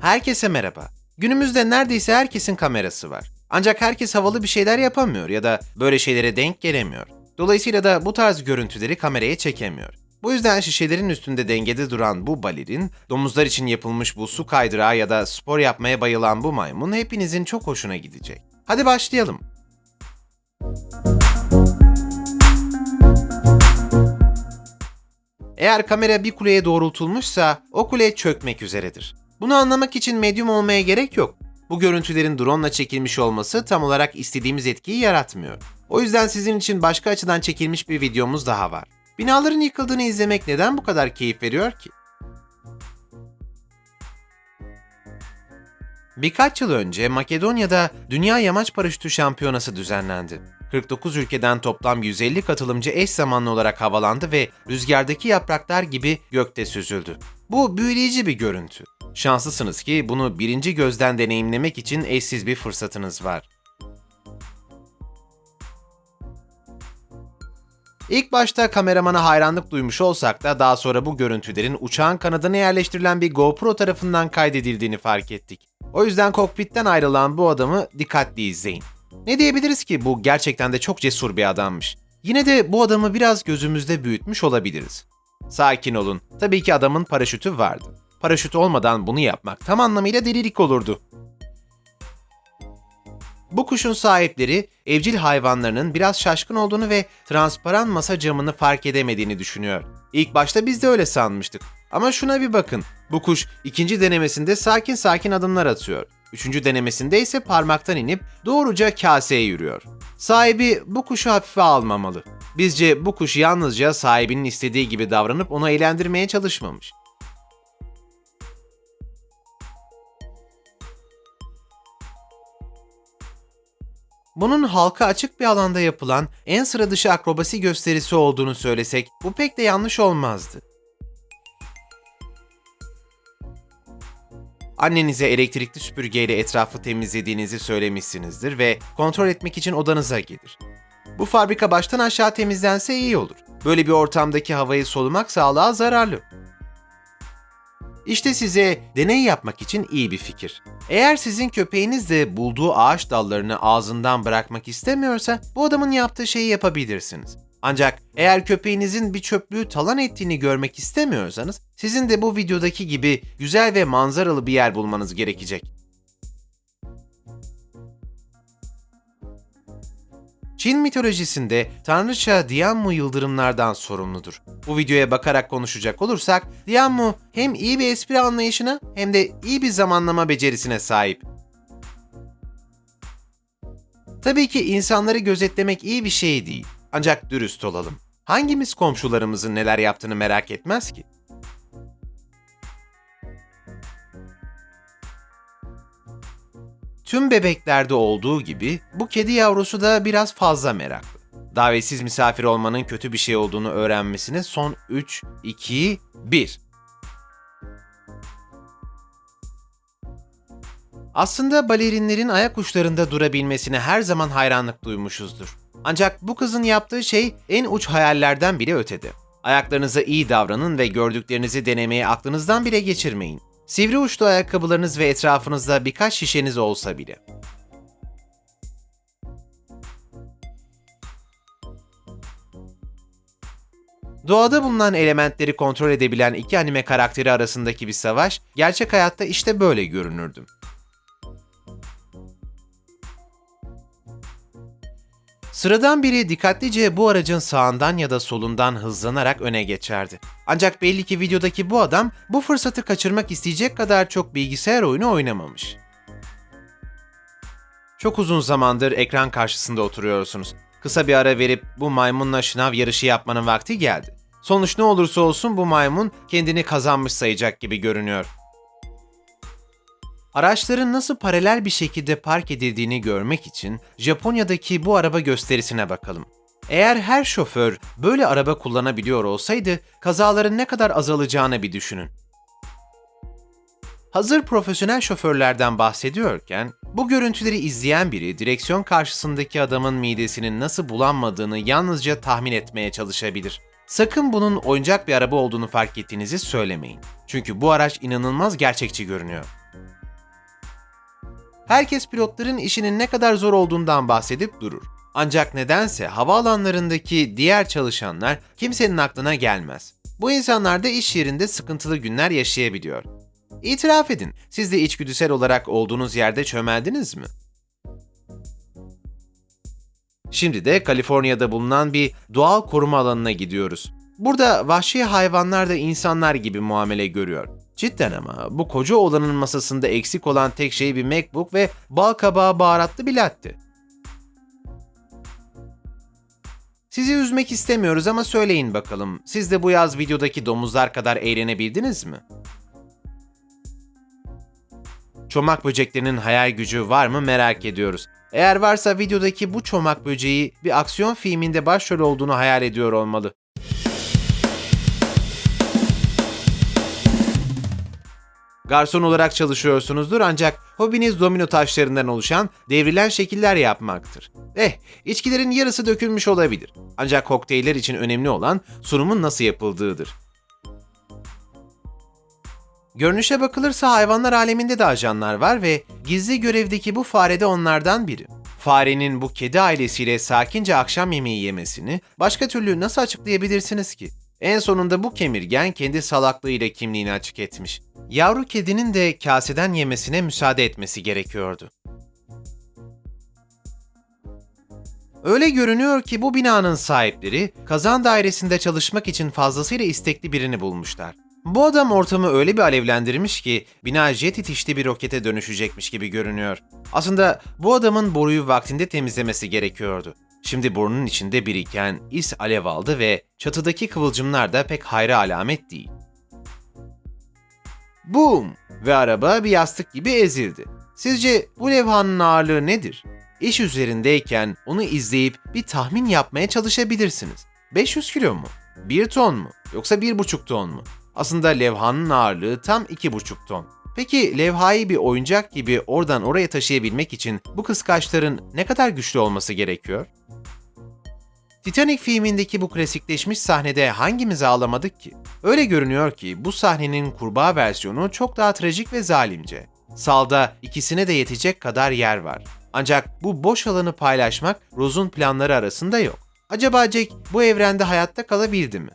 Herkese merhaba. Günümüzde neredeyse herkesin kamerası var. Ancak herkes havalı bir şeyler yapamıyor ya da böyle şeylere denk gelemiyor. Dolayısıyla da bu tarz görüntüleri kameraya çekemiyor. Bu yüzden şişelerin üstünde dengede duran bu balerin, domuzlar için yapılmış bu su kaydırağı ya da spor yapmaya bayılan bu maymun hepinizin çok hoşuna gidecek. Hadi başlayalım. Eğer kamera bir kuleye doğrultulmuşsa o kule çökmek üzeredir. Bunu anlamak için medyum olmaya gerek yok. Bu görüntülerin drone ile çekilmiş olması tam olarak istediğimiz etkiyi yaratmıyor. O yüzden sizin için başka açıdan çekilmiş bir videomuz daha var. Binaların yıkıldığını izlemek neden bu kadar keyif veriyor ki? Birkaç yıl önce Makedonya'da Dünya Yamaç Paraşütü Şampiyonası düzenlendi. 49 ülkeden toplam 150 katılımcı eş zamanlı olarak havalandı ve rüzgardaki yapraklar gibi gökte süzüldü. Bu büyüleyici bir görüntü. Şanslısınız ki bunu birinci gözden deneyimlemek için eşsiz bir fırsatınız var. İlk başta kameramana hayranlık duymuş olsak da daha sonra bu görüntülerin uçağın kanadına yerleştirilen bir GoPro tarafından kaydedildiğini fark ettik. O yüzden kokpitten ayrılan bu adamı dikkatli izleyin. Ne diyebiliriz ki bu gerçekten de çok cesur bir adammış. Yine de bu adamı biraz gözümüzde büyütmüş olabiliriz. Sakin olun. Tabii ki adamın paraşütü vardı. Paraşüt olmadan bunu yapmak tam anlamıyla delilik olurdu. Bu kuşun sahipleri evcil hayvanlarının biraz şaşkın olduğunu ve transparan masa camını fark edemediğini düşünüyor. İlk başta biz de öyle sanmıştık. Ama şuna bir bakın. Bu kuş ikinci denemesinde sakin sakin adımlar atıyor. Üçüncü denemesinde ise parmaktan inip doğruca kaseye yürüyor. Sahibi bu kuşu hafife almamalı. Bizce bu kuş yalnızca sahibinin istediği gibi davranıp onu eğlendirmeye çalışmamış. Bunun halka açık bir alanda yapılan en sıra dışı akrobasi gösterisi olduğunu söylesek bu pek de yanlış olmazdı. Annenize elektrikli süpürgeyle etrafı temizlediğinizi söylemişsinizdir ve kontrol etmek için odanıza gelir. Bu fabrika baştan aşağı temizlense iyi olur. Böyle bir ortamdaki havayı solumak sağlığa zararlı. İşte size deney yapmak için iyi bir fikir. Eğer sizin köpeğiniz de bulduğu ağaç dallarını ağzından bırakmak istemiyorsa bu adamın yaptığı şeyi yapabilirsiniz. Ancak eğer köpeğinizin bir çöplüğü talan ettiğini görmek istemiyorsanız sizin de bu videodaki gibi güzel ve manzaralı bir yer bulmanız gerekecek. Çin mitolojisinde tanrıça Dianmu yıldırımlardan sorumludur. Bu videoya bakarak konuşacak olursak, Dianmu hem iyi bir espri anlayışına hem de iyi bir zamanlama becerisine sahip. Tabii ki insanları gözetlemek iyi bir şey değil. Ancak dürüst olalım. Hangimiz komşularımızın neler yaptığını merak etmez ki? Tüm bebeklerde olduğu gibi bu kedi yavrusu da biraz fazla meraklı. Davetsiz misafir olmanın kötü bir şey olduğunu öğrenmesine son 3, 2, 1. Aslında balerinlerin ayak uçlarında durabilmesine her zaman hayranlık duymuşuzdur. Ancak bu kızın yaptığı şey en uç hayallerden bile ötede. Ayaklarınıza iyi davranın ve gördüklerinizi denemeye aklınızdan bile geçirmeyin. Sivri uçlu ayakkabılarınız ve etrafınızda birkaç şişeniz olsa bile. Doğada bulunan elementleri kontrol edebilen iki anime karakteri arasındaki bir savaş, gerçek hayatta işte böyle görünürdü. Sıradan biri dikkatlice bu aracın sağından ya da solundan hızlanarak öne geçerdi. Ancak belli ki videodaki bu adam bu fırsatı kaçırmak isteyecek kadar çok bilgisayar oyunu oynamamış. Çok uzun zamandır ekran karşısında oturuyorsunuz. Kısa bir ara verip bu maymunla şınav yarışı yapmanın vakti geldi. Sonuç ne olursa olsun bu maymun kendini kazanmış sayacak gibi görünüyor. Araçların nasıl paralel bir şekilde park edildiğini görmek için Japonya'daki bu araba gösterisine bakalım. Eğer her şoför böyle araba kullanabiliyor olsaydı kazaların ne kadar azalacağını bir düşünün. Hazır profesyonel şoförlerden bahsediyorken, bu görüntüleri izleyen biri direksiyon karşısındaki adamın midesinin nasıl bulanmadığını yalnızca tahmin etmeye çalışabilir. Sakın bunun oyuncak bir araba olduğunu fark ettiğinizi söylemeyin. Çünkü bu araç inanılmaz gerçekçi görünüyor. Herkes pilotların işinin ne kadar zor olduğundan bahsedip durur. Ancak nedense havaalanlarındaki diğer çalışanlar kimsenin aklına gelmez. Bu insanlar da iş yerinde sıkıntılı günler yaşayabiliyor. İtiraf edin, siz de içgüdüsel olarak olduğunuz yerde çömeldiniz mi? Şimdi de Kaliforniya'da bulunan bir doğal koruma alanına gidiyoruz. Burada vahşi hayvanlar da insanlar gibi muamele görüyor. Cidden ama bu koca olanın masasında eksik olan tek şey bir MacBook ve bal kabağı baharatlı bir latte. Sizi üzmek istemiyoruz ama söyleyin bakalım, siz de bu yaz videodaki domuzlar kadar eğlenebildiniz mi? Çomak böceklerinin hayal gücü var mı merak ediyoruz. Eğer varsa videodaki bu çomak böceği bir aksiyon filminde başrol olduğunu hayal ediyor olmalı. Garson olarak çalışıyorsunuzdur ancak hobiniz domino taşlarından oluşan devrilen şekiller yapmaktır. Eh, içkilerin yarısı dökülmüş olabilir. Ancak kokteyller için önemli olan sunumun nasıl yapıldığıdır. Görünüşe bakılırsa hayvanlar aleminde de ajanlar var ve gizli görevdeki bu fare de onlardan biri. Farenin bu kedi ailesiyle sakince akşam yemeği yemesini başka türlü nasıl açıklayabilirsiniz ki? En sonunda bu kemirgen kendi salaklığıyla kimliğini açık etmiş. Yavru kedinin de kaseden yemesine müsaade etmesi gerekiyordu. Öyle görünüyor ki bu binanın sahipleri kazan dairesinde çalışmak için fazlasıyla istekli birini bulmuşlar. Bu adam ortamı öyle bir alevlendirmiş ki bina jet itişli bir rokete dönüşecekmiş gibi görünüyor. Aslında bu adamın boruyu vaktinde temizlemesi gerekiyordu. Şimdi burnunun içinde biriken is alev aldı ve çatıdaki kıvılcımlar da pek hayra alamet değil. Boom! Ve araba bir yastık gibi ezildi. Sizce bu levhanın ağırlığı nedir? İş üzerindeyken onu izleyip bir tahmin yapmaya çalışabilirsiniz. 500 kilo mu? 1 ton mu? Yoksa 1,5 ton mu? Aslında levhanın ağırlığı tam 2,5 ton. Peki levhayı bir oyuncak gibi oradan oraya taşıyabilmek için bu kıskaçların ne kadar güçlü olması gerekiyor? Titanic filmindeki bu klasikleşmiş sahnede hangimiz ağlamadık ki? Öyle görünüyor ki bu sahnenin kurbağa versiyonu çok daha trajik ve zalimce. Salda ikisine de yetecek kadar yer var. Ancak bu boş alanı paylaşmak Rose'un planları arasında yok. Acaba Jack bu evrende hayatta kalabildi mi?